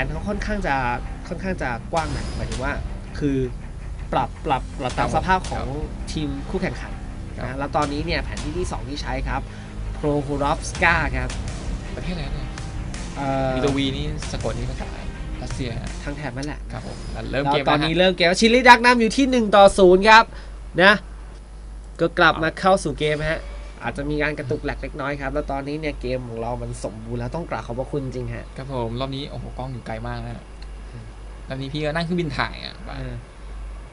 นเขาค่อนข้างจะค่อนข้างจะกว้างหน่อยหมายถึงว่า คือปรับปรับปรับตามสภาพของทีมคู่แข่งขันครับนะแล้วตอนนี้เนี่ยแผนที่ที่ 2 ที่ใช้ครับโ r ร h ูรอฟสกาครับประเทศอะไรเนี่ยเอ่อมิโตวีนี่สะกดนี่ภาษารัสเซียฮะทางแถบนั่นแหละครับผมแล้วเริ่มแล้วเกมตอนแล้วนี้ฮะเริ่มเกมชิลลี่ดักนำอยู่ที่ 1 ต่อ 0 ครับนะก็กลับมาเข้าสู่เกมฮะ อาจจะมีการกระตุกแหลกเล็กน้อยครับ แล้วตอนนี้เนี่ยเกมของเรามันสมบูรณ์แล้วต้องกราบขอบพระคุณจริงฮะ ครับผมรอบนี้โอ้โหกล้องอยู่ไกลมากนะฮะรอบนี้พี่ก็นั่งเครื่องบินถ่ายอะไป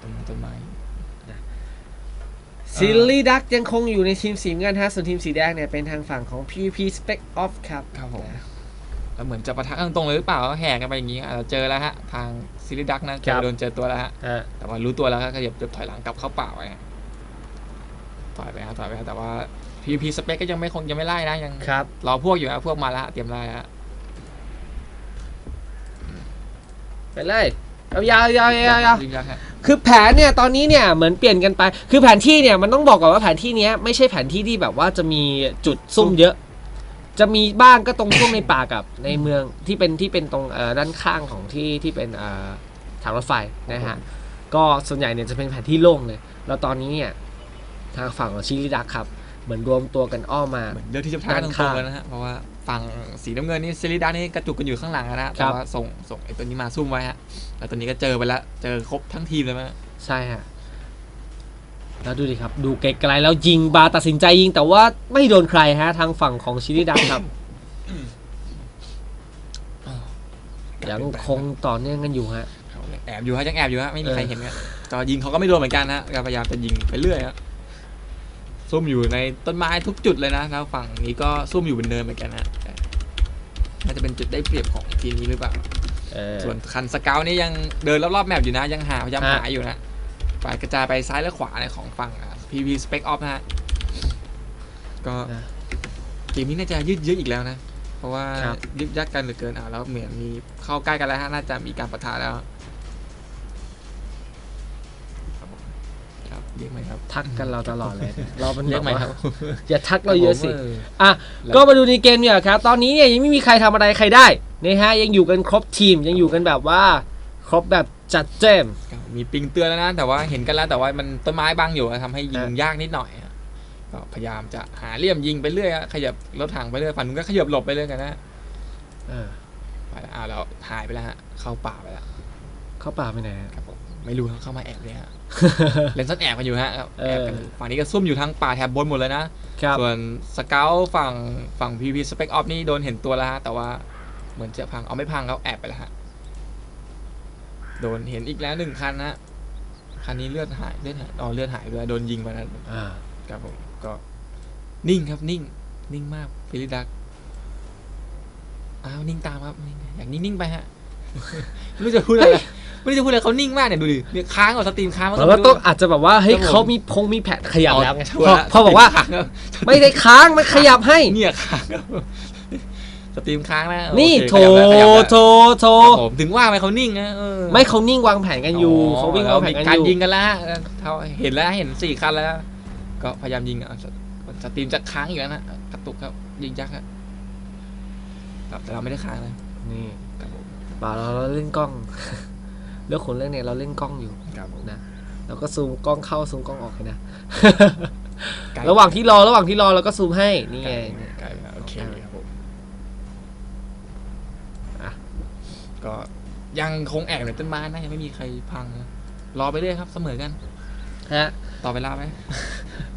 ต้นไม้ต้นไม้ซิลลี่ดักยังคงอยู่ในทีมสีเงินฮะส่วนทีมสีแดงเนี่ยเป็นทางฝั่งของ PVP Spec Off ครับครับผมแล้วเหมือนจะประทะกันตรงเลยหรือเปล่าก็แห่กันไปอย่างนี้อะเราเจอแล้วฮะ ทางซิลิดักนะเจอโดนเจอตัวแล้วฮะฮะแต่ว่ารู้ตัวแล้วก็ขยับถอยหลังกลับเข้าป่าไปฮะถอยไปฮะถอยไปฮะแต่ว่า PVP สเปคก็ยังไม่คงยังไม่ไล่นะยังครับ รอพวกอยู่ฮะพวกมาแล้วฮะเตรียมไล่ฮะไปเลยยาวยาวยาวยาวยาวยิงยักษ์ฮะคือแผนเนี่ยตอนนี้เนี่ยเหมือนเปลี่ยนกันไป คือแผนที่เนี่ยมันต้องบอกก่อนว่าแผนที่เนี้ยไม่ใช่แผนที่ที่แบบว่าจะมีจุดซุ่มเยอะ จะมีบ้างก็ตรงช่วงในป่ากับในเมืองที่เป็นที่เป็นตรงเอ่อด้านข้างของที่ที่เป็นเอ่อทางรถไฟนะฮะก็ส่วนใหญ่เนี่ยจะเป็นแผนที่โล่งเลย แล้วตอนนี้เนี่ยทางฝั่งของชิลิดักครับ เหมือนรวมตัวกันอ้อมมาเหมือนเลือกที่จะประทะกันตรงๆแล้วนะฮะเพราะว่าฝั่งสีน้ำเงินนี่ซิลิดักนี่กระจุกกันอยู่ข้างหลังนะฮะแต่ว่าส่งส่งไอ้ตัวนี้มาซุ่มไว้ฮะแล้วตัวนี้ก็เจอไปแล้วเจอครบทั้งทีมเลยมั้ยใช่ฮะแล้วดูดิครับ ดูไกลๆแล้วยิงบาตัดสินใจยิง แต่ว่าไม่โดนใครฮะ ทางฝั่งของชิลิดักครับยังคงต่อเนื่องกันอยู่ฮะเขายังแอบอยู่ฮะยังแอบอยู่ฮะไม่มีใครเห็นฮะก็ยิงเขาก็ไม่โดนเหมือนกันฮะก็พยายามจะยิงไปเรื่อยฮะ ซุ่มอยู่ในต้นไม้ทุกจุดเลยนะแล้วฝั่งนี้ก็ซุ่มอยู่บนเนินเหมือนกันฮะแต่น่าจะเป็นจุดได้เปรียบของทีมนี้หรือเปล่าเออส่วนคันสเกลนี่ยังเดินรอบๆแมปอยู่นะ ยังหาพยายามฮะหาอยู่นะไปกระจายไปซ้ายและขวาในของฝั่งอะ PV Spec Off นะฮะก็นะเกมนี้น่าจะยืดเยื้ออีกแล้วนะ เพราะว่าครับยึกยักกันเหลือเกินอะแล้วเหมือนมีเข้าใกล้กันแล้วฮะน่าจะมีการปะทะแล้ว เรียกไหมครับ ทักกันเราตลอดเลย เราเป็นเรียกไหมแบบครับว่าอย่าทักเราเยอะสิผมอะแล้วก็มาดูในเกมเนี่ยครับ ตอนนี้เนี่ยยังไม่มีใครทำอะไรใครได้นะฮะ ยังอยู่กันครบทีม ยังอยู่กันแบบว่า ครบแบบจัดเจมก็มีปิงเตือนแล้วนะ แต่ว่าเห็นกันแล้ว แต่ว่ามันต้นไม้บังอยู่อะทำให้ยิงฮะยากนิดหน่อยอะก็พยายามจะหาเหลี่ยมยิงไปเรื่อยอะขยับรถถังไปเรื่อยฝั่งนู้นก็ขยับหลบไปเรื่อยกันนะเออไปแล้วอ้าวแล้วหายไปแล้วฮะ เข้าป่าไปแล้ว เข้าป่าไปไหนฮะครับผม ไม่รู้ครับเข้ามาแอบเลยฮะเล่นซ่อนแอบกันอยู่ฮะครับเออแอบกันอยู่ฝั่งนี้ก็ซุ่มอยู่ทั้งป่าแถบบนหมดเลยนะครับส่วนสเกลฝั่งฝั่ง PVP Spec Off นี่โดนเห็นตัวแล้วฮะแต่ว่าเหมือนจะพังเอาไม่พังเขาแอบไปแล้วฮะโดนเห็นอีกแล้วหนึ่งคันนะฮะคันนี้เลือดหายเลือดหายอ๋อเลือดหายด้วยโดนยิงไปนะอ่าครับผมก็นิ่งครับนิ่ง นิ่งมากฟิลิดักอ้าวนิ่งตามครับนิ่งอยากนิ่งๆไปฮะไม่รู้จะพูดอะไร ไม่รู้จะพูดอะไรเขานิ่งมากเนี่ยดูดิเนี่ยค้างกว่าสตรีมค้างมาแล้วก็ต้องอาจจะแบบว่าเฮ้ยเขามีพงมีแผนขยับแล้วไงชัวพอร์ละพอบอกว่าค้างครับไม่ได้ค้างมันขยับให้ เนี่ยค้างครับสตรีมค้างนะนี่โอโถเคขยับแล้วขยับแล้วโถโถครับผมถึงว่าไหมเขานิ่งนะเออไม่เขานิ่งวางแผนกันอยู่เขาวิ่งวางแผนกันมีการอยู่ยิงกันแล้วฮะเท่าเห็นแล้วเห็นสี่คันแล้ว ก็พยายามยิงอะสสตรีมจะค้างอยู่แล้วนะกระตุกครับยิงยักษ์ครับครับแต่เราไม่ได้ค้างนะนี่ครับผมเปล่าเราเราเล่นกล้อง เรื่องคนเรื่องเนี่ยเราเล่นกล้องอยู่ครับผมนะเราก็ซูมกล้องเข้าซูมกล้องออกเลยนะไกลระหว่างที่รอระหว่างที่รอเราก็ซูมให้นี่ไกลไงเนี่ยไกลแล้วโอเคครับผมอะก็ยังคงแอบในต้นไม้นะยังไม่มีใครพังนะรอไปเรื่อยครับเสมอกันฮะต่อเวลาไหม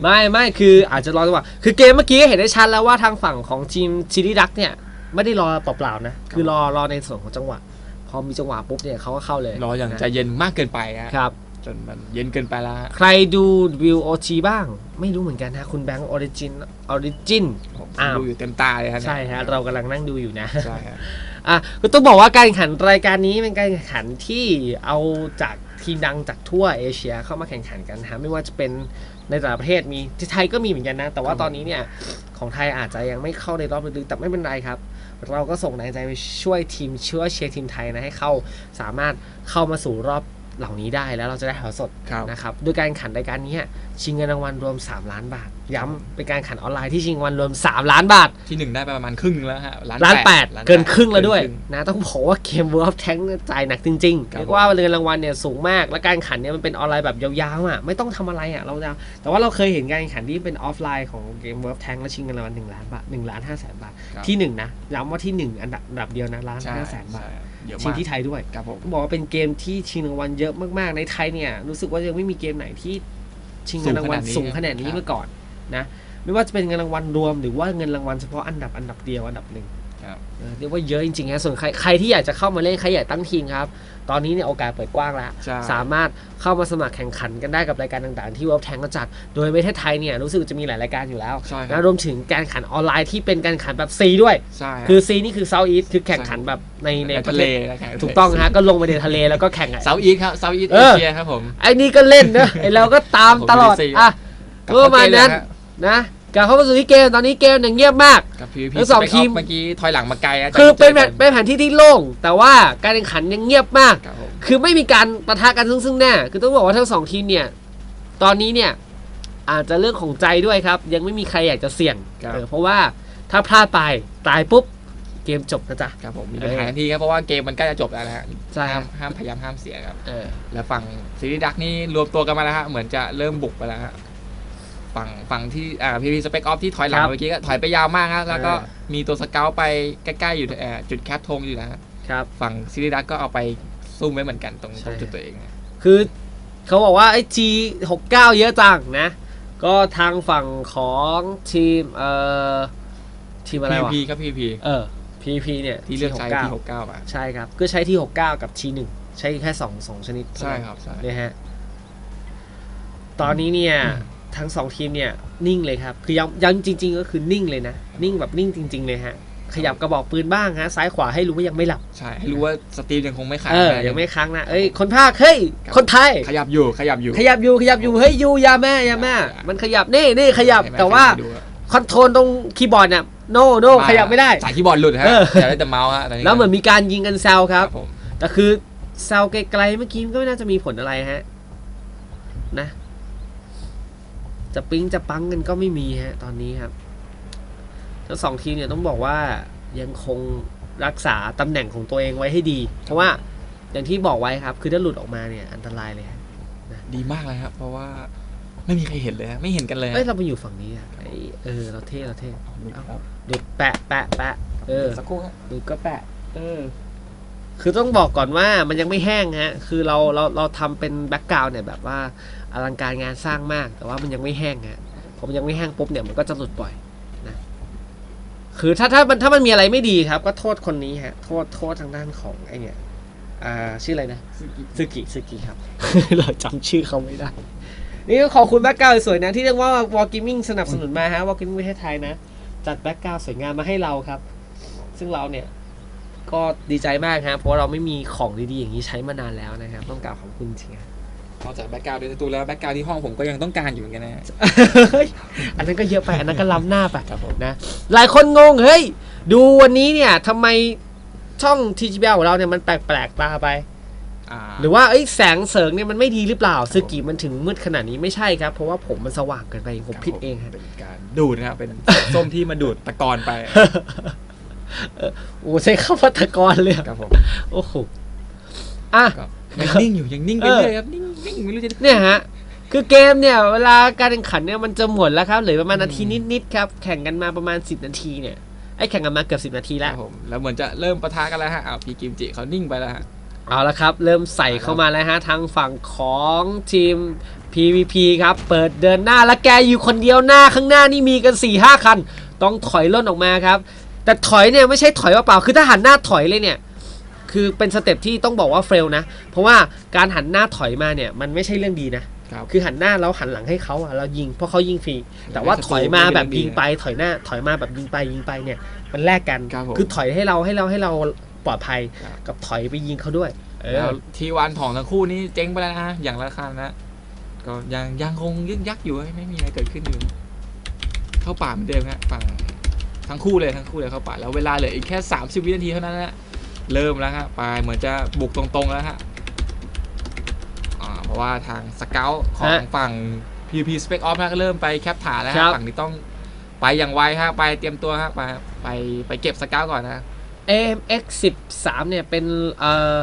ไม่ไม่คืออาจจะรอจังหวะคือเกมเมื่อกี้เห็นได้ชัดแล้วว่าทางฝั่งของทีมชิลิดักเนี่ย ไม่ได้รอเปล่าๆนะ คือรอรอในส่วนของจังหวะพ อมีจังหวะปุ๊บเนี่ยเขาก็เข้าเลยรออย่างนะใจเย็นมากเกินไปฮะครับ จนมันเย็นเกินไปแล้วฮะใครดูวิวโอชีบ้าง ไม่รู้เหมือนกันฮะคุณแบงค์ออริจินออริจินผมอ้าวดูอยู่เต็มตาเลยฮะเนี่ยใช่ฮะเรากำลังนั่งดูอยู่นะใช่ฮะอะก็ต้องบอกว่าการแข่งขันรายการนี้เป็นการแข่งขันที่เอาจากทีมดังจากทั่วเอเชียเข้ามาแข่งขันกันนะฮะไม่ว่าจะเป็นในแต่ละประเทศมีที่ไทยก็มีเหมือนกันนะ แต่ว่าตอนนี้เนี่ยของไทยอาจจะยังไม่เข้าในรอบลึกๆแต่ไม่เป็นไรครับ เราก็ส่งแรงใจไปช่วยทีมเชื้อเชียร์ทีมไทยนะให้เข้าสามารถเข้ามาสู่รอบ เหล่านี้ได้แล้วเราจะได้ถ่ายทอดสดครับนะครับโดยการแข่งขันรายการนี้ชิงเงินรางวัลรวม 3 ล้านบาท ย้ำเป็นการแข่งขันออนไลน์ที่ชิงรางวัลรวม 3 ล้านบาท ที่หนึ่งได้ไปประมาณครึ่งหนึ่งแล้วฮะล้านล้านแปดล้าเกินครึ่งแล้วด้วยเกินครึ่งนะต้องบอกว่าเกม World of Tank เนี่ยจ่ายหนักจริงๆครับเรียกว่าเงินรางวัลเนี่ยสูงมาก และการแข่งขันเนี่ยมันเป็นออนไลน์แบบยาวๆอะไม่ต้องทำอะไรอะเราจะแต่ว่าเราเคยเห็นการแข่งขันที่เป็นออฟไลน์ของเกม World of Tank แล้วชิงเงินรางวัล1ล้านบาท1ล้าน5แสนบาทครับที่หนึ่งนะย้ำว่าที่หนึ่งอันดับอันดับเดียวนะล้านใช่ห้าแสนบาทใช่เยอะชิงมากที่ไทยด้วยครับผมต้องบอกว่าเป็นเกมที่ชิงรางวัลเยอะมากๆในไทยเนี่ย รู้สึกว่ายังไม่มีเกมไหนที่ชิงเงินรางวัลสูงขนาดนี้มาก่อนนะไม่ว่าจะเป็นเงินรางวัลรวมหรือว่าเงินรางวัลเฉพาะอันดับอันดับเดียวอันดับหนึ่งครับเออเรียกว่าเยอะจริงๆนะส่วนใครใครที่อยากจะเข้ามาเล่นใครอยากตั้งทีมครับ ตอนนี้เนี่ยโอกาสเปิดกว้างแล้วใช่สามารถเข้ามาสมัครแข่งขันกันได้กับรายการต่างๆ ที่ World Tank ก็จัด โดยประเทศไทยเนี่ยรู้สึกจะมีหลายรายการอยู่แล้วใช่คนะรับรวมถึงการแข่งขันออนไลน์ที่เป็นการแข่งขันแบบ C ด้วยใช่รับคือ C นี่คือ South East คือแข่งขันแบบในในในประทะเทเลศนะแข่ถูกต้องฮะก็ลงไปในทะเลแล้วก็แข่งอะเซาท์อีสครับเซาท์อีสเอเออเชียครับผมไอ้นี่ก็เล่นนะไอ้เราก็ตามผมตลอดไม่ได้ C อะกับก็ประมาณนั้นฮะนะ กลับเข้ามาสู่ที่เกมตอนนี้เกมเนี่ยเงียบมาก กับ PVP ทั้งสอง Spec Ops ทีม เมื่อกี้ถอยหลังมาไกละคือเป็นแผจากนเป็นแผนที่ที่โล่ง แต่ว่าการแข่งขันยังเงียบมาก ครับผมคือไม่มีการปะทะกันซึ่งซึ่งหน้า คือต้องบอกว่าทั้งสองทีมเนี่ย ตอนนี้เนี่ยอาจจะเรื่องของใจด้วยครับ ยังไม่มีใครอยากจะเสี่ยงครับ เออเพราะว่าถ้าพลาดไปตายปุ๊บเกมจบนะจ๊ะ ครับผมมีปัญหาทันทีครับเพราะว่าเกมมันใกล้จะจบแล้วนะฮะใช่คห้ารัมบ ห้ามพยายามห้ามเสียครับ เออ แล้วฝั่งซีรีส์ดักนี่รวมตัวกันมาแล้วฮะเหมือนจะเริ่มบุกไปแล้วฮะ ฝั่งฝั่งที่อ่าพีพีสเปกออฟที่ถอยหลังครับเมื่อกี้ก็ถอยไปยาวมากฮะแล้วก็เออมีตัวสเกลไปใกล้ๆอยู่เอ่อจุดแคปธงอยู่นะฮะครับ ฝั่งซีรีส์ดักก็เอาไปซุ่มไว้เหมือนกันตรงใช่ ตรงจุดตัวเองนะ คือเขาบอกว่าไอ้ G 6 9 เยอะจังนะ ก็ทางฝั่งของทีมเอ่อทีมอะไรพีวะพีครับพีพีเออ PP เนี่ยที่เลือกใช้ T69 ที่หกเก้ามาใช่ครับ ก็ใช้ที่ 69 กับ T1 ใช้แค่2 2ชนิดเท่าใช่นั้นครับใช่ นะฮะ ตอนนี้เนี่ย ทั้งสองทีมเนี่ยนิ่งเลยครับ คือยังยังจริง ๆ ก็คือนิ่งเลยนะ นิ่งแบบนิ่งจริง ๆ เลยฮะ ขยับกระบอกปืนบ้างฮะ ซ้ายขวาให้รู้ว่ายังไม่หลับ ใช่ให้รู้ว่าสตรีมยังคงไม่ขาดเออนะยังไม่ค้างนะ เอ้ย คนภาค เฮ้ยครับคนไทย ขยับอยู่ ขยับอยู่ ขยับอยู่ ขยับอยู่ เฮ้ยอยูอยาแม่อยาแม่อ่ามัมันขยับ นี่นี่ขยับเห็นไหมแต่ว่าดูอะคอนโทรลตรงคีย์บอร์ดเนี่ยโนโนขยับไม่ได้ สายคีย์บอร์ดหลุดฮะเออจะได้แต่เมาส์ฮะตอนนี้แล้วเหมือนมีการยิงกันแซวครับผมแต่คือแซวไกลๆเมื่อกี้มันก็ไม่น่าจะมีผลอะไรฮะ นะ จะปิ๊งจะปังกันก็ไม่มีฮะตอนนี้ครับทั้งสองทีมเนี่ยต้องบอกว่ายังคงรักษาตำแหน่งของตัวเองไว้ให้ดี เพราะว่าอย่างที่บอกไว้ครับ คือถ้าหลุดออกมาเนี่ยอันตรายเลยฮะดีมากเลยครับ เพราะว่าไม่มีใครเห็นเลยฮะไม่เห็นกันเลยฮะเอ้ยเราไปอยู่ฝั่งนี้อะไอเออเราเท่เราเท่ครับเดี๋ยวแปะแปะแปะเออสักครู่ครับหรือก็แปะ เออ คือต้องบอกก่อนว่ามันยังไม่แห้งฮะ คือเราเราเราทำเป็นแบ็กกราวน์เนี่ยแบบว่าอลังการงานสร้างมาก แต่ว่ามันยังไม่แห้งฮะพอมันยังไม่แห้งปุ๊บเนี่ยมันก็จะหลุดบ่อยนะคือถ้าถ้ามันถ้ามันมีอะไรไม่ดีครับ ก็โทษคนนี้ฮะ โทษโทษทางด้านของไอเนี่ยอ่าชื่ออะไรนะซึกิซึกิครับ เราจำชื่อเขาไม่ได้ นี่ก็ขอบคุณแบ็กกราวด์สวยๆนะที่เรียกว่าวอลกิมมิ่งสนับสนุนมาฮะวอลกิมมิ่งประเทศไทยนะจัดแบ็กกราวด์สวยงามมาให้เราครับ ซึ่งเราเนี่ย ก็ดีใจมากครับเพราะว่าเราไม่มีของดีๆอย่างนี้ใช้มานานแล้วนะครับ ต้องกล่าวขอบคุณจริงครับนอกจากแบ็กกราวด์ในสตูแล้วแบ็กกราวด์ที่ห้องผมก็ยังต้องการอยู่เหมือนกันนะฮะเฮ้ยอันนั้นก็เยอะไปอันนั้นก็ล้ำหน้าไปครับผมนะหลายคนงงเฮ้ยดูวันนี้เนี่ยทำไมช่องทีจีบีของเราเนี่ยมันแปลกๆตาไปอ่าหรือว่าเอ้ยแสงเสริงเนี่ยมันไม่ดีหรือเปล่าซึกิมันถึงมืดขนาดนี้ไม่ใช่ครับ เพราะว่าผมมันสว่างเกินไปผมผิดเองฮะเป็นการดูดนะครับเป็นส้มที่มาดูดตะกอนไป โอ้ใช้ข้าพัตกรเลยอะครับผมโอ้โหอะก็ยังนิ่งอยู่ยังนิ่งไปเออเรื่อยครับนิ่งนิ่งไม่รู้จะเนี่ยฮะคือเกมเนี่ยเวลาการแข่งขันเนี่ยมันจะหมดแล้วครับเหลือประมาณนาทีนิดๆครับแข่งกันมาประมาณ 10 นาทีเนี่ยไอ้แข่งกันมาเกือบ10นาทีคแล้วรับผมแล้วเหมือนจะเริ่มปะทะกันแล้วฮะอ้าวพี่กิมจิเขานิ่งไปแล้วฮะเอาละครับ เริ่มใส่เข้ามาแล้วฮะทางฝั่งของทีม PVP ครับ เปิดเดินหน้าแล้วแกอยู่คนเดียวหน้าข้างหน้านี่มีกัน4 5คัน ต้องถอยล่นออกมาครับ แต่ถอยเนี่ยไม่ใช่ถอยเปล่าๆคือถ้าหันหน้าถอยเลยเนี่ยคือเป็นสเต็ปที่ต้องบอกว่าเฟลนะ เพราะว่าการหันหน้าถอยมาเนี่ยมันไม่ใช่เรื่องดีนะ ครับ คือหันหน้าแล้วหันหลังให้เขาอะเรายิงเพราะเขายิงฟรี แต่ว่าถอยมาแบบยิงไปถอยหน้าถอยมาแบบยิงไปยิงไปเนี่ยมันแลกกันครับผมคือถอยให้เราให้เราให้เราปลอดภัยครับกับถอยไปยิงเขาด้วย เอแล้วอทีวันของทั้งคู่นี้เจ๊งไปแล้วนะฮะอย่างละคันนะก็ยังยังคงยึกยักอยู่ไม่มีอะไรเกิดขึ้นอยู่ เข้าป่าเหมือนเดิมฮะฝั่ง ทั้งคู่เลยทั้งคู่เลยเข้าป่าแล้วเวลาเหลืออีกแค่ 30 วินาทีเท่านั้นนะเริ่มแล้วฮะปลายเหมือนจะบุกตรงๆแล้วฮะอ่าเพราะว่าทางสเกลของฮะฝั่ง PVP Spec Off นะก็เริ่มไปแคปฐานแล้วครัฮะบฝั่งนี้ต้องไปอย่างไวฮะไปเตรียมตัวฮะไปไปไปเก็บสเกลก่อนนะ AMX 13เนี่ยเป็นเอ่อ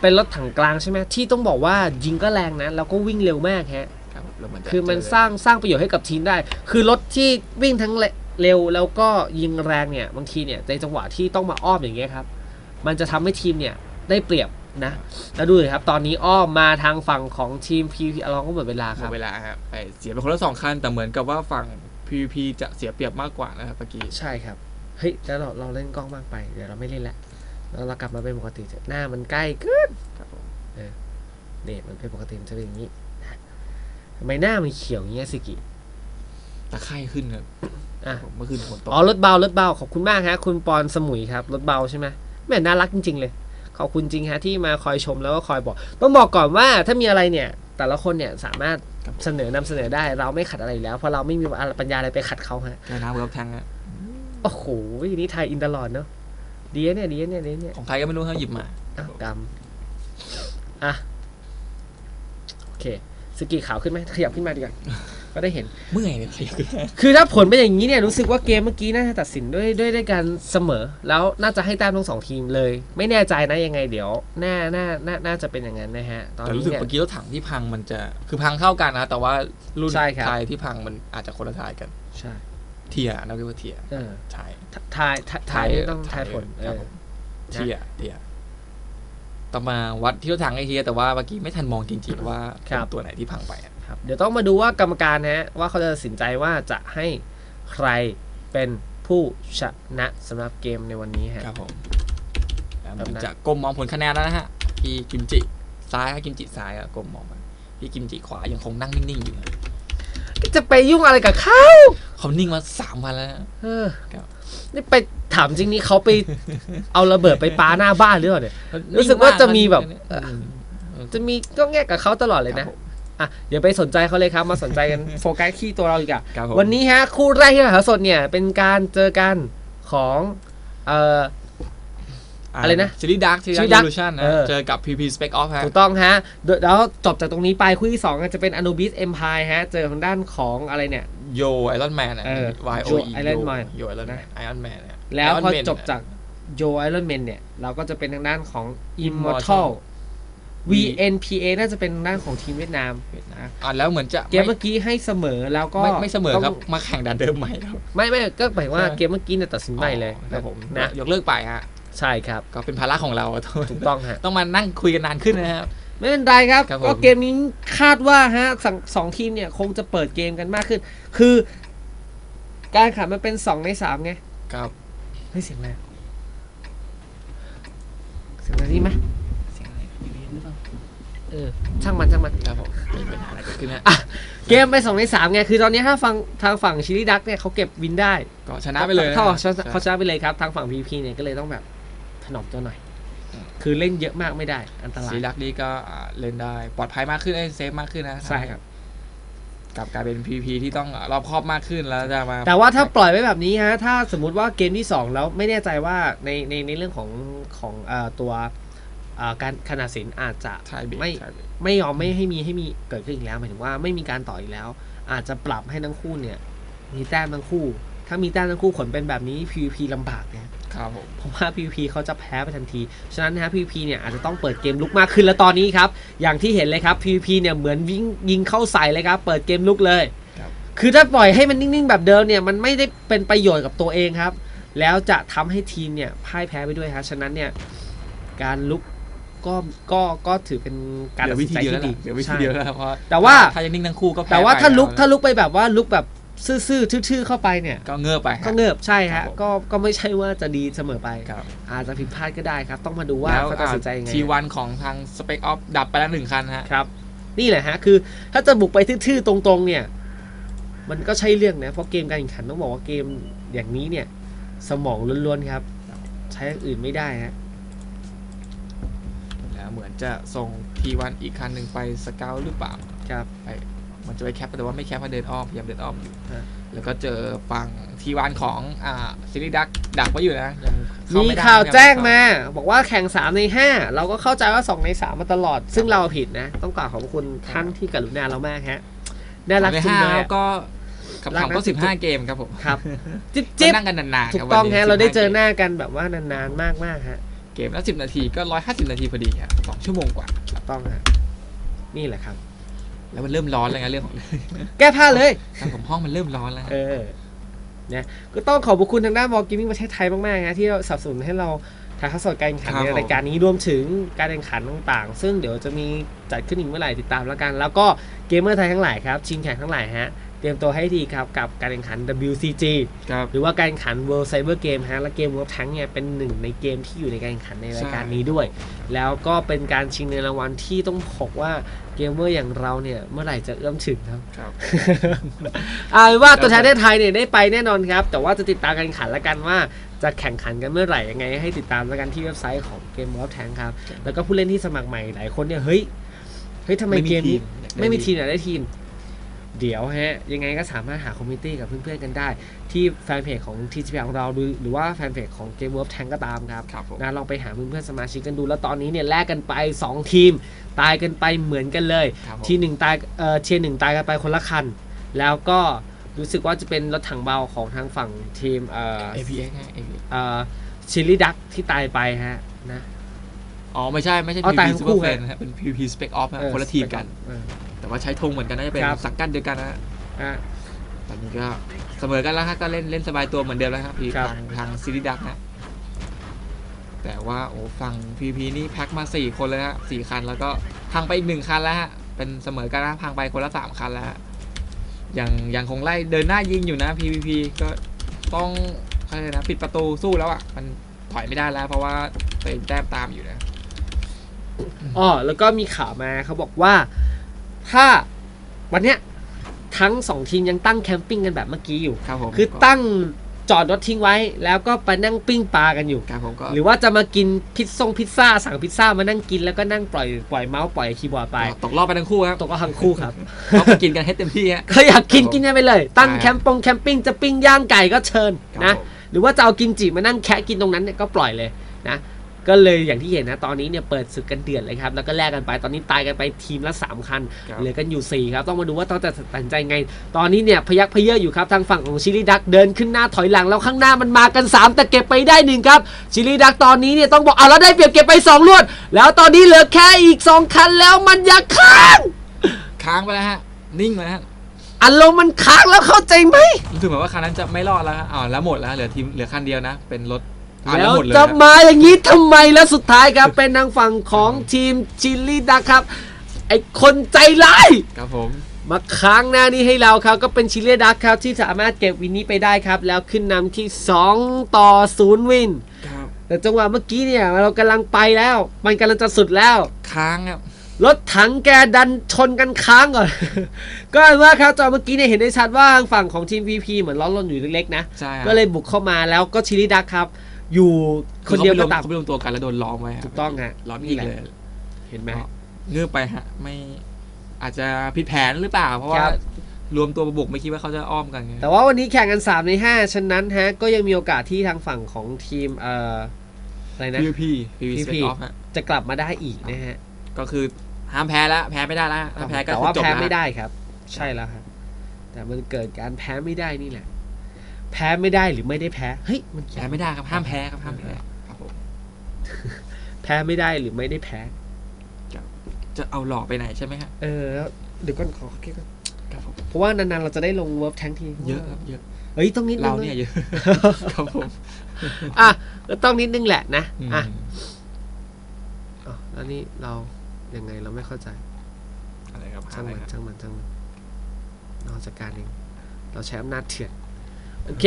เป็นรถถังกลางใช่ไหมที่ต้องบอกว่ายิงก็แรงนะแล้วก็วิ่งเร็วมากฮะครับแล้วมันจะคือมันเจสร้างสร้างประโยชน์ให้กับทีมได้ คือรถที่วิ่งทั้ง เร็วแล้วก็ยิงแรงเนี่ยบางทีเนี่ยในจังหวะที่ต้องมาอ้อมอย่างเงี้ยครับ มันจะทำให้ทีมเนี่ยได้เปรียบนะแล้วดูเลยครับ ตอนนี้อ้อมมาทางฝั่งของทีม PVP เราก็หมดเวลาหคมรับดเวลาครับไปเสียไปคนละสองคันแต่เหมือนกับว่าฝั่ง PVP จะเสียเปรียบมากกว่านะครับเมื่อกี้ใช่ครับเฮ้ยแล้วเราเราเล่นกล้องมากไปเดี๋ยวเราไม่เล่นแล้วแล้วเรากลับมาเป็นปกติเถอะหน้ามันใกล้เกินครับผมเนี่ยมันเป็นปกติมันจะเป็นอย่างนี้นะทำไมหน้ามันเขียวอย่างเงี้ยสิกิ ตะไคร่ขึ้นครับอะผมเมื่อคืนฝนตกอ๋อรถเบารถเบาขอบคุณมากฮะ คุณปอนสมุยครับรถเบาใช่ไหมแม่น่ารักจริง ๆ เลย ขอบคุณจริงฮะที่มาคอยชมแล้วก็คอยบอก ต้องบอกก่อนว่าถ้ามีอะไรเนี่ย แต่ละคนเนี่ยสามารถครับผมเสนอนำเสนอได้ เราไม่ขัดอะไรอยู่แล้วเพราะเราไม่มีปัญญาอะไรไปขัดเขาฮะแก้น้ำเวิร์กแทงฮะโอ้โหนี่ไทยอินตลอดเนาะดีนะเนี่ยดีนะเนี่ยดีนะเนี่ยของใครก็ไม่รู้เขาหยิบมาอ้าวกำอะโอเคสกีขาวขึ้นไหมขยับขึ้นมาดีกว่า ก็ได้เห็น เมื่อยเนี่ยขยับขึ้นมาคือถ้าผลเป็นอย่างนี้เนี่ยรู้สึกว่าเกมเมื่อกี้น่าจะตัดสินด้วยด้วยด้วยการเสมอ แล้วน่าจะให้แต้มทั้งสองทีมเลย ไม่แน่ใจนะยังไงเดี๋ยวน่าน่าน่าน่าจะเป็นอย่างนั้นนะฮะ ตอนแต่นี้รู้สึกเนี่ย เมื่อกี้รถถังที่พังมันจะคือพังเข้ากันนะแต่ว่ารุ่นใช่ครับไทยที่พังมันอาจจะคนละทายกันใช่เทียนะเรียกว่าเทียเออใช่ทายทายทายนี่ต้องทายผลเอครับอ ผมเทียเทียต้องมาวัดที่รถถังไอเทียแต่ว่าเมื่อกี้ไม่ทันมองจริงๆว่าเป็นตัวไหนที่พังไปอะ ครับ เดี๋ยวต้องมาดูว่ากรรมการนะฮะว่าเขาจะตัดสินใจว่าจะให้ใครเป็นผู้ชนะสำหรับเกมในวันนี้ฮะครับผมแล้วมันครับนะจะก้มมองผลคะแนนแล้วนะฮะพี่กิมจิซ้ายครับกิมจิซ้ายอะก้มมองไปพี่กิมจิขวายังคงนั่งนิ่งๆอยู่นะจะไปยุ่งอะไรกับเขาเขานิ่งมาสามวันแล้วนะเออครับนี่ไปถามจริงนี่เขาไปเอาระเบิดไปปาหน้าบ้านหรือเปล่าเนี่ยรู้สึกว่าจะมีแบบอืมจะมีก็แง่กับเขาตลอดเลยครันะบผม อะอย่าไปสนใจเขาเลยครับ มาสนใจกัน โฟกัสที่ตัวเราอีกอะครับผมวันนี้ฮะคู่แรกที่ถ่ายทอดสดเนี่ย เป็นการเจอกันของเอ่อ อะไรนะซีรีส์ดักซีรีซีรีส์ส์ดั Dark กลูชันนะเออ เจอกับ PP Spec Off ฮะ ถูกต้องฮะเดี๋ยวแล้วจบจากตรงนี้ไปคู่ที่2จะเป็น Anubis Empire ฮะ เจอทางด้านของอะไรเนี่ย โยไอรอนแมนอะ เออ Y O Yo E Iron Man โยไอรอนแมนไอรอนแมนเนี่ยแล้วพอ Iron Man จบจากโยไอรอนแมนเนี่ย เราก็จะเป็นทางด้านของ Immortal Immortal VNPA น่าจะเป็นทางด้านของทีมเวียดนามอะแล้วเหมือนจะเกมเมื่อกี้ให้เสมอแล้วก็ไม่ไม่เสมอครับต้องมาแข่งดันเดิมใหม่ครับไม่ไม่ก็หมายว่าใช่เกมเมื่อกี้เนี่ยตัดสินใหม่เลยอ๋อครับผมนะยกเลิกไปฮะใช่ครับก็เป็นภาระของเราถูกต้องฮะต้องมานั่งคุยกันนานขึ้นนะครับไม่เป็นไรครับครับผมก็เกมนี้คาดว่าฮะสองสองทีมเนี่ยคงจะเปิดเกมกันมากขึ้น คือ การขันมันเป็นสองในสามไงครับเฮ้ยเสียงอะไรเสียงอะไรนี่ไหม เสียงอะไรหรือเปล่า เออช่างมันช่างมันครับผมไม่มีปัญหาอะไรเกิดขึ้นฮะอะเกมไปสองในสามไงคือตอนนี้ถ้าฟังทางฝั่งชิลิดักเนี่ยเขาเก็บวินได้ก็ชนะไปเลยนะเขาชนะใช่เขาชนะไปเลยครับทางฝั่งพีพีเนี่ยก็เลยต้องแบบถนอมตัวหน่อย คือเล่นเยอะมากไม่ได้ อันตรายซีรักนี่ก็อ่าเล่นได้ปลอดภัยมากขึ้นได้เซฟมากขึ้นนะใช่ครับ กลับกลายเป็น PP ที่ต้องรอบคอบมากขึ้นแล้วจะมาแต่ว่าถ้าปล่อยไว้แบบนี้ฮะถ้าสมมุติว่าเกมที่2แล้วไม่แน่ใจว่าในในในเรื่องของของเอ่อตัวเอ่อ การขนาดสินอาจจะทายเบรกไม่ทายเบรกไม่ยอมไม่ให้มีให้มีเกิดขึ้นอีกแล้วหมายถึงว่าไม่มีการต่ออีกแล้ว อาจจะปรับให้ทั้งคู่เนี่ย มีแต้มทั้งคู่ ถ้ามีแต้มทั้งคู่ผลเป็นแบบนี้ PVP ลำบากเนี่ยครับผมผมว่า PVP เขาจะแพ้ไปทันที ฉะนั้นนะฮะ PVP เนี่ยอาจจะต้องเปิดเกมลุกมากขึ้นแล้วตอนนี้ครับ อย่างที่เห็นเลยครับ PVP เนี่ยเหมือนวิ่งยิงเข้าใส่เลยครับ เปิดเกมลุกเลยครับคือถ้าปล่อยให้มันนิ่งๆ แบบเดิมเนี่ยมันไม่ได้เป็นประโยชน์กับตัวเองครับ แล้วจะทำให้ทีมเนี่ยพ่ายแพ้ไปด้วยฮะ ฉะนั้นเนี่ยการลุก ก็ก็ก็ถือเป็นการเหลืตัอดวิสินธีใจเดียวแล้วที่ดีล่ะเหลือวิธีใช่เดียวแล้วเพราะแต่ว่าถ้ายังนิ่งทั้งคู่ก็พ้แต่ว่าไปถ้าลุกแวถ้าลุกไปแบบว่าลุกแบบซื่อๆทื่อๆเข้าไปเนี่ย ก็เงือบไปก็เงิบใช่ครัฮะบผมก็ก็ไม่ใช่ว่าจะดีเสมอไปครับอาจจะผิดพลาดก็ได้ครับ ต้องมาดูว่าแล้วเขาตัดสินใจยังไงทีวันของทางสเปกออฟดับไปแล้วหนึ่งคันฮะครับ นี่แหละฮะคือ ถ้าจะบุกไปทื่อๆตรงๆ เนี่ย มันก็ใช่เรื่องนะเพราะเกมการแข่งขันต้องบอกว่าเกมอย่างนี้เนี่ย สมองล้วนๆครับ ใช้อย่างอื่นไม่ได้ฮะแล้ว เหมือนจะส่งทีวันอีกคันหนึ่งไปสเกลหรือเปล่าครับไปมันจะไปแคปแต่ว่าไม่แคปมาเดินอ้อมพยายามเดินอ้อมอยู่ ฮะ แล้วก็เจอฝั่งทีวันของอ่าซิลิดักดักไว้อยู่นะยังเข้มีไได้ข่าวแจ้งยังมา บอกว่าแข่ง 3 ใน 5 เราก็เข้าใจว่า 2 ใน 3 มาตลอด ซึ่งเราผิดนะ ต้องกล่าวขอบคุณท่านที่กรุณาเรามากฮะน่ารักในจริงห้าเลยแล้วอะ ก็ขับรักขับนะ ก็สิบห้าเกมครับผมครับ จิ๊บก็จิ๊บนั่งกันนานๆถูคกบต้องวันนี้ฮะ เราได้เจอ15หน้ากันแบบว่านานๆมากมากๆฮะ เกมละสิบนาทีก็ร้อยห้าสิบนาทีพอดีครับสองชั่วโมงกว่า ถูกต้องฮะนี่แหละครับ แล้วมันเริ่มร้อนแล้วไงเรื่องของแก้ผ้าเลยครับผมห้องมันเริ่มร้อนแล้วเออนะก็ต้องขอบพระคุณทางด้านบอลกิมมิ่งประเทศไทยมากๆนะที่เราสนับสนุนให้เราถ่ายทอดสดการแข่งขันครับในผมรายการนี้รวมถึงการแข่งขันต่างๆ ซึ่งเดี๋ยวจะมีจัดขึ้นอีกเมื่อไหร่ติดตามแล้วกัน แล้วก็เกมเมอร์ไทยทั้งหลายครับชิงแข่งทั้งหลายฮะ เตรียมตัวให้ดีครับกับการแข่งขัน WCG ครับหรือว่าการแข่งขัน World Cyber Game ฮะและเกม World Tank เนี่ยเป็นหนึ่งในเกมที่อยู่ในการแข่งขันในรายการนี้ด้วย แล้วก็เป็นการชิงเงินรางวัลที่ต้องบอกว่าเกมเมอร์อย่างเราเนี่ยเมื่อไหร่จะเอื้อมถึงครับครับเอาเป็นว่าตัวแทนประเทศไทยเนี่ยได้ไปแน่นอนครับ แต่ว่าจะติดตามการแข่งขันละกันว่าจะแข่งขันกันเมื่อไหร่ยังไง ให้ติดตามละกันที่เว็บไซต์ของเกม World Tank ครับ แล้วก็ผู้เล่นที่สมัครใหม่หลายคนเนี่ยเฮ้ยเฮ้ยทำไมไม่มีเกมนี้ทีมอยากได้ไม่มีทีทีมมอยากได้ทีม เดี๋ยวฮะยังไงก็สามารถหาคอมมิตี้กับเพื่อนๆกันได้ ที่แฟนเพจของ TGP ของเราหรือหรือว่าแฟนเพจของ Game World Tank ก็ตามครับครับผมนะลองไปหาเพื่อนๆสมาชิกกันดู แล้วตอนนี้เนี่ยแลกกันไป 2 ทีม ตายกันไปเหมือนกันเลยครับผมทีหนึ่งตายเอ่อเทียร์หนึ่งตายกันไปคนละคัน แล้วก็รู้สึกว่าจะเป็นรถถังเบาของทางฝั่งทีมเอ่อ APX ฮะ APX เอ่อชิลลี่ดักที่ตายไปฮะนะอ๋อไม่ใช่ไม่ใช่อ๋อ PVP ตายทั้งคู่ Super ฮะ Fan ฮะเป็น PVP Spec Off ฮะเออคนละทีมกันเออ แต่ว่าใช้ธงเหมือนกันน่าจะเป็นครับ สังกัดเดียวกันนะฮะอะ ตอนนี้ก็เสมอกันแล้วฮะก็เล่นเล่นสบายตัวเหมือนเดิมแล้วครับพี่ครับ ทางทางซีรีดักนะแต่ว่าโอ้ฝั่ง PVP นี่แพ็คมาสี่คนเลยฮะสี่คันแล้วก็พังไปอีกหนึ่งคันแล้วฮะเป็นเสมอกันนะพังไปคนละสามคันแล้วฮะยังยังคงไล่เดินหน้ายิงอยู่นะ PVP ก็ต้องอะไรยกนะปิดประตูสู้แล้วอะมันถอยไม่ได้แล้ว เพราะว่าตัวเองแต้มตามอยู่นะ อ๋อแล้วก็มีข่าวมาเขาบอกว่า ถ้าวันเนี้ยทั้งสองทีมยังตั้งแคมปิ้งกันแบบเมื่อกี้อยู่ ครับผมคือตั้งจอดรถทิ้งไว้ แล้วก็ไปนั่งปิ้งปลากันอยู่ ครับผมก็หรือว่าจะมากินพิซซ่งพิซซ่าสั่งพิซซ่ามานั่งกินแล้วก็นั่งปล่อยปล่อยเมาส์ปล่อยคีย์บอร์ดไป ตกรอบไปทั้งคู่ครับตกก็ทั้งคู่ครับเขาไปกินกันให้เต็มที่ฮะก็อยากกินกินกันไปเลย ตั้งใช่แคมปงแคมปิ้งจะปิ้งย่างไก่ก็เชิญครับนะผมหรือว่าจะเอากินจิมานั่งแคะกินตรงนั้นเนี่ยก็ปล่อยเลยนะ ก็เลยอย่างที่เห็นนะตอนนี้เนี่ยเปิดศึกกันเดือดเลยครับแล้วก็แลกกันไปตอนนี้ตายกันไปทีมละ 3 คันครับ เหลือกันอยู่ 4 ครับ ต้องมาดูว่าต้องจะตัดสินใจไง ตอนนี้เนี่ยพยักพเยอะอยู่ครับทางฝั่งของชิลิดักเดินขึ้นหน้าถอยหลังแล้วข้างหน้ามันมากัน 3 แต่เก็บไปได้หนึ่งครับชิลิดักตอนนี้เนี่ยต้องบอกเอาแล้วได้เปรียบเก็บไป2ลวด แล้วตอนนี้เหลือแค่อีก2คันแล้วมันอยากค้างค้างไปแล้วฮะ นิ่งไปแล้วฮะอารมณ์มันค้างแล้วเข้าใจไหมรู้สึกเหมือนว่าคันนั้นจะไม่รอดแล้วฮะอ้าวแล้วหมดแล้วเหลือทีมเหลือคันเดียวนะ เป็นรถอ้าว แล้แล้ววหมดเลยจะฮะมาอย่างนี้ทำไมแล้วสุดท้ายครับ เป็นทางฝั่งของทีมชิลลี่ดักครับ ไอคนใจร้ายครับผมมาค้างหน้านี้ให้เราครับก็เป็นชิลลี่ดักครับที่สามารถเก็บวินนี้ไปได้ครับ แล้วขึ้นนำที่ 2 ต่อ 0 วินครับแต่จังหวะเมื่อกี้เนี่ยเรากำลังไปแล้ว มันกำลังจะสุดแล้ว ค้างครับรถถังแกดันชนกันค้างก่อน ก็เป็นว่าครับจอเมื่อกี้เนี่ยเห็นได้ชัดว่าทางฝั่งของทีม VP เหมือนล้อลนอยู่เล็กๆนะใช่ฮะก็เลยบุกเข้ามาแล้วก็ชิลลี่ดักครับ อยู่คนเดียวเขาก็ไม่รวมตามเขาไม่รวมตัวกันแล้วโดนล้อมไว้ฮะถูกต้องฮะล้อมนี่อีกแหละเลย เห็นไหมก็เงือบไปฮะ ไม่อาจจะผิดแผนหรือเปล่า เพราะว่าครับรวมตัวมาบุกไม่คิดว่าเขาจะอ้อมกันไงแต่ว่าวันนี้แข่งกัน 3 ใน 5 ฉะนั้นฮะ ก็ยังมีโอกาสที่ทางฝั่งของทีมเอ่ออะไรนะพีพีพีพีส PVP เปกออฟฮะจะกลับมาได้อีกนะฮะ ก็คือห้ามแพ้แล้วแพ้ไม่ได้แล้วถ้าแพ้ก็แต่คือว่าจบแพ้แล้วไม่ได้ครับ ใช่แล้วครับแต่มันเกิดการแพ้ไม่ได้นี่แหละ แพ้ไม่ได้หรือไม่ได้แพ้เฮ้ยมันเขียแพ้นไม่ได้ครับห้ามแพ้ครับห้ามแพ้ครับผมแพ้ไม่ได้หรือไม่ได้แพ้จะเอาหลอกไปไหนใช่ไหมฮะเออแล้วเดี๋ยวก่อนขอคิดก่อนครับผมเพราะว่านานๆเราจะได้ลงเวิร์บแทงทีเยอะครับเยอะเฮ้ยต้องนิดนึงเราเนี่ยเยอะครับผมอะก็ต้องนิดนึงแหละนะอืมอะอ๋อแล้วนี่เรายังไงเราไม่เข้าใจอะไรครับช่างอะไรมันครับช่างมันช่างมันเราจัดการเองเราใช้อำนาจเถื่อน โอเค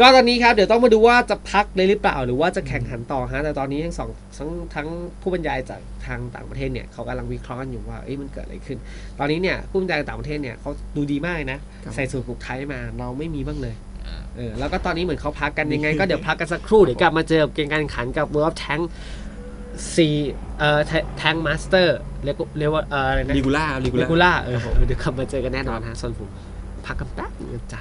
ก็ตอนนี้ครับเดี๋ยวต้องมาดูว่าจะพักเลยหรือเปล่า หรือว่าจะแข่งขันต่อฮะ แต่ตอนนี้ทั้งสองทั้งทั้งผู้บรรยายจากทางต่างประเทศเนี่ยเขากำลังวิเคราะห์กันอยู่ว่าเอ้ยมันเกิดอะไรขึ้น ตอนนี้เนี่ยผู้บรรยายต่างประเทศเนี่ยเขาดูดีมากเลยนะครับใส่สูทผูกไทยมาเราไม่มีบ้างเลยอ่าเออแล้วก็ตอนนี้เหมือนเขาพักกันยังไง ก็เดี๋ยวพักกันสักครู่เดี๋ยวกลับมาเจอกับเกมการแข่งขันกับ World of Tank ซีเอ่อแทงมาสเตอร์เรียกเรียกว่าเอ่ออะไรนะลิกูล่าลิกูเลล่ากูล่าเออเดี๋ยวกลับมาเจอกันแน่นอนฮะส่วนผมพักกันแป๊บนึงนะจ้ะ